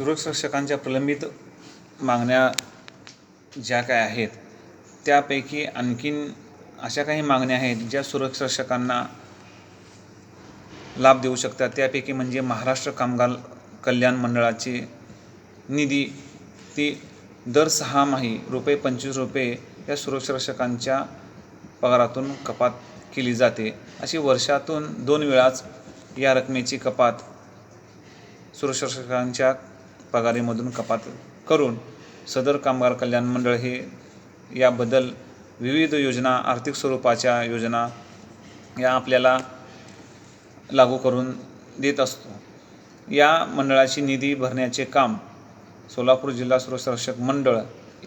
सुरक्षकांच्या प्रलंबित मागण्या ज्या काय आहेत त्यापैकी आणखीन अशा काही मागण्या आहेत ज्या सुरक्षकांना लाभ देऊ शकतात. त्यापैकी म्हणजे महाराष्ट्र कामगार कल्याण मंडळाची निधी ती दर सहामाही रुपये पंचवीस रुपये या सुरक्षरक्षकांच्या पगारातून कपात केली जाते. अशी वर्षातून दोन वेळाच या रकमेची कपात सुरक्षरक्षकांच्या पगारीमधून कपात करून सदर कामगार कल्याण मंडळ हे याबद्दल विविध योजना आर्थिक स्वरूपाच्या योजना या आपल्याला लागू करून देत असतो. या मंडळाची निधी भरण्याचे काम सोलापूर जिल्हा सुरक्षारक्षक मंडळ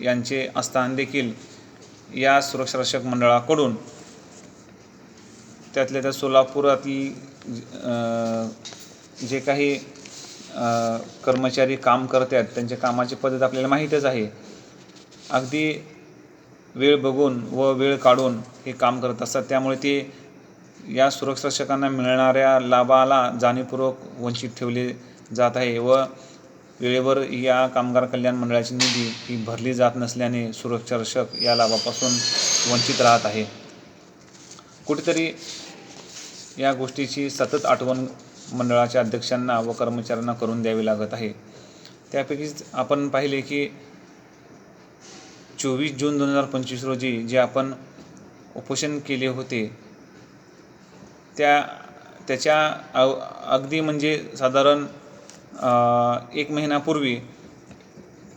यांचे असताना देखील या सुरक्षारक्षक मंडळाकडून त्यातल्या त्या सोलापुरातील जे काही कर्मचारी काम करत आहेत त्यांच्या कामाची पद्धत आपल्याला माहीतच आहे. अगदी वेळ बघून व वेळ काढून हे काम करत असतात. त्यामुळे ते या सुरक्षारक्षकांना मिळणाऱ्या लाभाला जाणीवपूर्वक वंचित ठेवले जात आहे व वेळेवर या कामगार कल्याण मंडळाची निधी ही भरली जात नसल्याने सुरक्षारक्षक या लाभापासून वंचित राहत आहे. कुठेतरी या गोष्टीची सतत आठवण मंडळाच्या अध्यक्षांना व कर्मचाऱ्यांना करून द्यावी लागत आहे. त्यापैकीच आपण पाहिले की चोवीस जून दोन हजार पंचवीस रोजी जे आपण उपोषण केले होते त्या त्याच्या अव अगदी म्हणजे साधारण एक महिन्यापूर्वी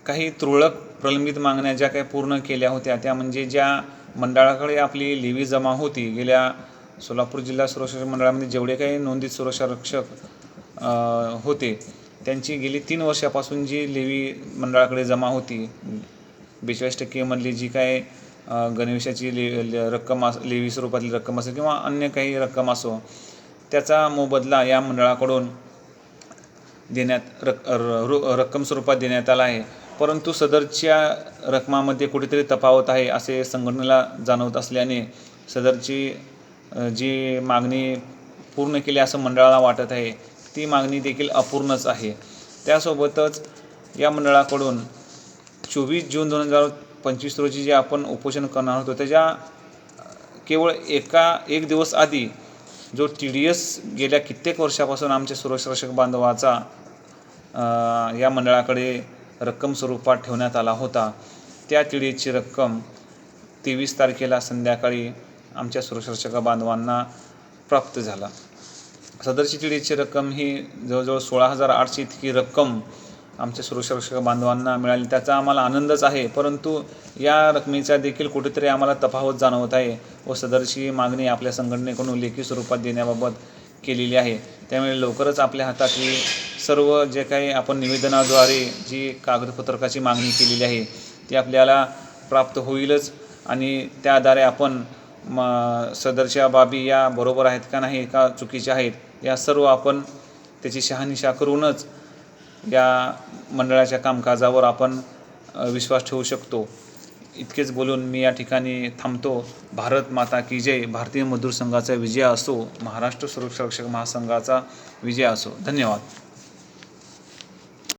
काही तुरळक प्रलंबित मागण्या ज्या काही पूर्ण केल्या होत्या त्या म्हणजे ज्या मंडळाकडे आपली लेवी जमा होती गेल्या सोलापूर जिल्हा सुरक्षा मंडळामध्ये जेवढे काही नोंदित सुरक्षारक्षक होते त्यांची गेली तीन वर्षापासून जी लेवी मंडळाकडे जमा होती बेचाळीस टक्केमधली जी काय गणवेशाची ले ले- रक्कम अस लेवी स्वरूपातली रक्कम असेल किंवा अन्य काही रक्कम असो त्याचा मोबदला या मंडळाकडून देण्यात रक र- रु- रक्कम स्वरूपात देण्यात आला आहे. परंतु सदरच्या रकमामध्ये कुठेतरी तफावत आहे असे संघटनेला जाणवत असल्याने सदरची जी मागणी पूर्ण केली असं मंडळाला वाटत आहे ती मागणी देखील अपूर्णच आहे. त्यासोबतच या मंडळाकडून चोवीस जून दोन हजार पंचवीस रोजी जे आपण उपोषण करणार होतो त्याच्या केवळ एका एक दिवस आधी जो टी डी एस गेल्या कित्येक वर्षापासून आमच्या सुरक्षारक्षक बांधवाचा या मंडळाकडे रक्कम स्वरूपात ठेवण्यात आला होता. त्या टी डी एसची रक्कम तेवीस तारखेला संध्याकाळी आमच्या सुरक्षर्षका बांधवांना प्राप्त झाला. सदर टी रक्कम ही जवळजवळ सोळा हजार आठशे इतकी रक्कम आमच्या सुरक्षारक्षक बांधवांना मिळाली. त्याचा आम्हाला आनंदच आहे परंतु या रकमेचा देखील कुठेतरी आम्हाला तफावत जाणवत आहे व सदरची मागणी आपल्या संघटनेकडून लेखी स्वरूपात देण्याबाबत केलेली आहे. त्यामुळे लवकरच आपल्या हातातली सर्व जे काही आपण निवेदनाद्वारे जी कागदपत्रकाची मागणी केलेली आहे ती आपल्याला प्राप्त होईलच आणि त्याद्वारे आपण म सदरच्या बाबी या बरोबर आहेत का नाही का चुकीच्या आहेत या सर्व आपण त्याची शहानिशा करूनच या मंडळाच्या कामकाजावर आपण विश्वास ठेवू शकतो. इतकेच बोलून मी या ठिकाणी थांबतो. भारत माता की जय. भारतीय मजदूर संघाचा विजय असो महाराष्ट्र सुरक्षा रक्षक महासंघाचा विजय असो. धन्यवाद.